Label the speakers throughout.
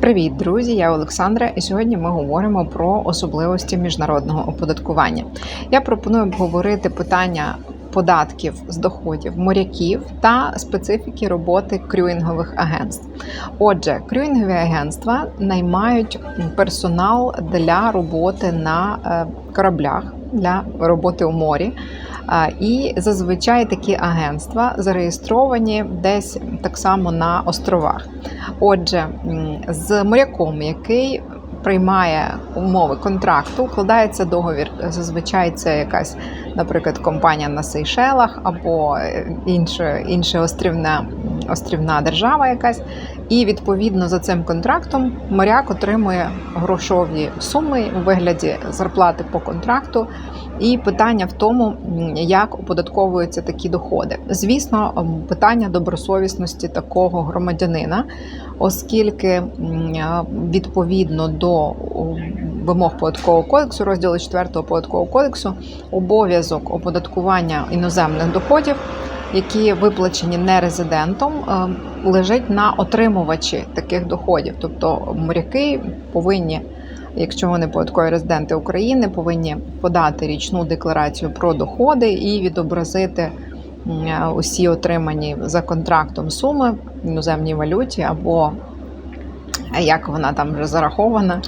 Speaker 1: Привіт, друзі! Я Олександра, і сьогодні ми говоримо про особливості міжнародного оподаткування. Я пропоную обговорити питання податків з доходів моряків та специфіки роботи крюїнгових агентств. Отже, крюїнгові агентства наймають персонал для роботи на е, кораблях для роботи у морі. І зазвичай такі агентства зареєстровані десь так само на островах. Отже, з моряком, який приймає умови контракту, укладається договір. Зазвичай це якась, наприклад, компанія на Сейшелах або е, інша, інша острівна, острівна держава якась. І відповідно за цим контрактом моряк отримує грошові суми у вигляді зарплати по контракту. І питання в тому, як оподатковуються такі доходи. Звісно, питання добросовісності такого громадянина, оскільки відповідно до о, вимог податкового кодексу, розділу 4 податкового кодексу, обов'язок оподаткування іноземних доходів, які виплачені не резидентом, е, лежить на отримувачі таких доходів. Тобто моряки повинні якщо вони податкові резиденти України, повинні подати річну декларацію про доходи і відобразити усі отримані за контрактом суми в іноземній валюті або як вона там вже зарахована.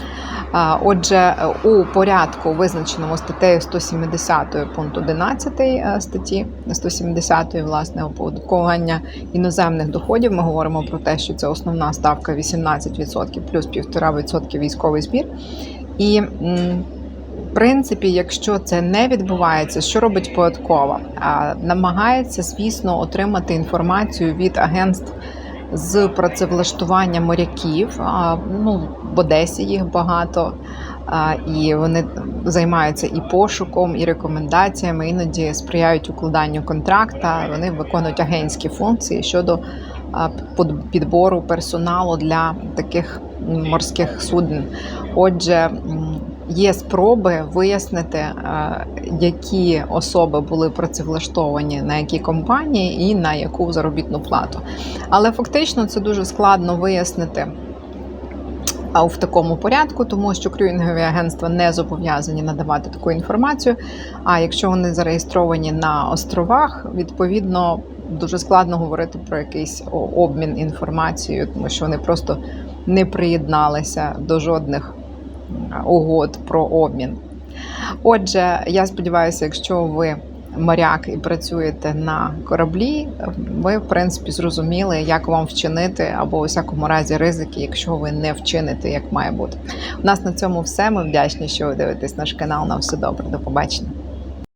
Speaker 1: Отже, у порядку, визначеному статтею 170 пункт 11 е, статті 170 власне оподаткування іноземних доходів, ми говоримо про те, що це основна ставка 18% плюс 1,5% військовий збір. І в принципі, якщо це не відбувається, що робить податкова? Намагається, звісно, отримати інформацію від агентств з працевлаштування моряків. Ну, в Одесі їх багато, і вони займаються і пошуком, і рекомендаціями, іноді сприяють укладанню контракта. Вони виконують агентські функції щодо підбору персоналу для таких морських суден. Отже, є спроби вияснити, е, які особи були працевлаштовані на які компанії і на яку заробітну плату. Але фактично це дуже складно вияснити. А в такому порядку, тому що крюїнгові агентства не зобов'язані надавати таку інформацію. А якщо вони зареєстровані на островах, відповідно дуже складно говорити про якийсь обмін інформацією, тому що вони просто не приєдналися до жодних угод про обмін. Отже, я сподіваюся, якщо ви моряк і працюєте на кораблі, ви в принципі зрозуміли, як вам вчинити, або у всякому разі ризики, якщо ви не вчините, як має бути. У нас на цьому все. Ми вдячні, що ви дивитесь наш канал. На все добре. До побачення.